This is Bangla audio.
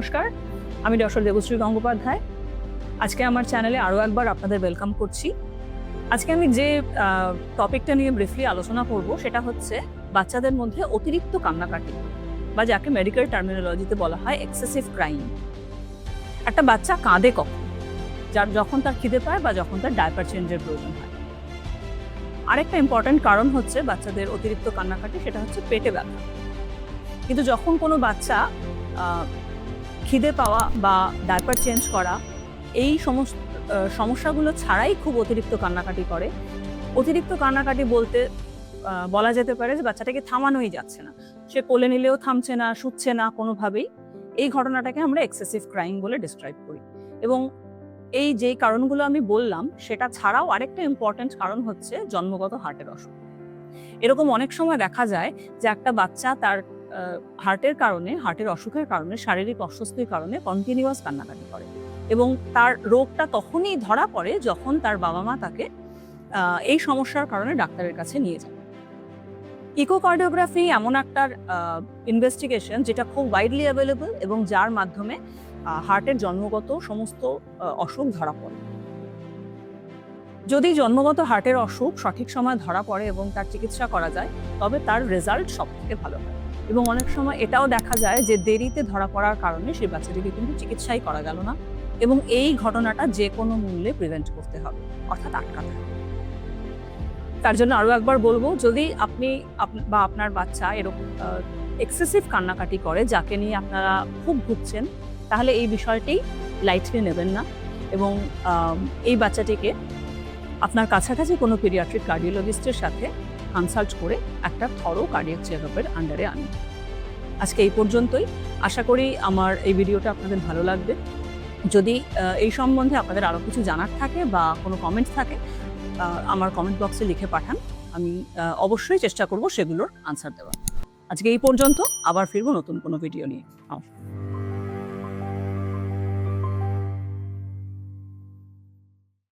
নমস্কার। আমি ডক্টর দেবশ্রী গঙ্গোপাধ্যায়। আজকে আমার চ্যানেলে আরও একবার আপনাদের ওয়েলকাম করছি। আজকে আমি যে টপিকটা নিয়ে ব্রিফলি আলোচনা করব সেটা হচ্ছে বাচ্চাদের মধ্যে অতিরিক্ত কান্নাকাটি বা যাকে মেডিকেল টার্মিনোলজিতে বলা হয় এক্সেসিভ ক্রাইম একটা বাচ্চা কাঁদে কখন? যার যখন তার খিদে পায় বা যখন তার ডায়পার চেঞ্জের প্রয়োজন হয়। আরেকটা ইম্পর্ট্যান্ট কারণ হচ্ছে বাচ্চাদের অতিরিক্ত কান্নাকাটি, সেটা হচ্ছে পেটে ব্যথা। কিন্তু যখন কোনো বাচ্চা খিদে পাওয়া বা ডায়পার চেঞ্জ করা, এই সমস্ত সমস্যাগুলো ছাড়াই খুব অতিরিক্ত কান্নাকাটি করে। অতিরিক্ত কান্নাকাটি বলতে বলা যেতে পারে যে বাচ্চাটাকে থামানোই যাচ্ছে না। সে কোলে নিলেও থামছে না, শুচ্ছে না কোনোভাবেই। এই ঘটনাটাকে আমরা এক্সেসিভ ক্রাইম বলে ডিসক্রাইব করি। এবং এই যেই কারণগুলো আমি বললাম, সেটা ছাড়াও আরেকটা ইম্পর্ট্যান্ট কারণ হচ্ছে জন্মগত হার্টের অসুখ। এরকম অনেক সময় দেখা যায় যে একটা বাচ্চা তার হার্টের কারণে হার্টের অসুখের কারণে, শারীরিক অস্বস্তির কারণে কন্টিনিউয়াস কান্নাকাটি করে এবং তার রোগটা তখনই ধরা পড়ে যখন তার বাবা মা তাকে এই সমস্যার কারণে ডাক্তারের কাছে নিয়ে যায়। ইকোকার্ডিওগ্রাফি এমন একটা ইনভেস্টিগেশন যেটা খুব ওয়াইডলি অ্যাভেলেবল এবং যার মাধ্যমে হার্টের জন্মগত সমস্ত অসুখ ধরা পড়ে। যদি জন্মগত হার্টের অসুখ সঠিক সময় ধরা পড়ে এবং তার চিকিৎসা করা যায়, তবে তার রেজাল্ট সব থেকে ভালো হয়। এবং অনেক সময় এটাও দেখা যায় যে দেরিতে ধরা পড়ার কারণে সেই বাচ্চাটিকে কিন্তু চিকিৎসাই করা গেল না এবং এই ঘটনাটা যে কোনো মূল্যে প্রিভেন্ট করতে হবে, অর্থাৎ আটকাতে হবে। তার জন্য আরও একবার বলব, যদি আপনি আপ- বা আপনার বাচ্চা এরকম এক্সেসিভ কান্নাকাটি করে যাকে নিয়ে আপনারা খুব ভুগছেন, তাহলে এই বিষয়টি লাইটলি নেবেন না এবং এই বাচ্চাটিকে আপনার কাছাকাছি কোনো পিরিয়াট্রিক কার্ডিওলজিস্টের সাথে কনসাল্ট করে একটা থরো কার্ডিয়াক চেক আপের আন্ডারে আনুন। আজকে এই পর্যন্তই। আশা করি আমার এই ভিডিওটা আপনাদের ভালো লাগবে। যদি এই সম্বন্ধে আপনাদের আরও কিছু জানার থাকে বা কোনো কমেন্টস থাকে আমার কমেন্ট বক্সে লিখে পাঠান। আমি অবশ্যই চেষ্টা করব সেগুলোর আনসার দেওয়ার। আজকে এই পর্যন্ত। আবার ফিরবো নতুন কোনো ভিডিও নিয়ে। নমস্কার।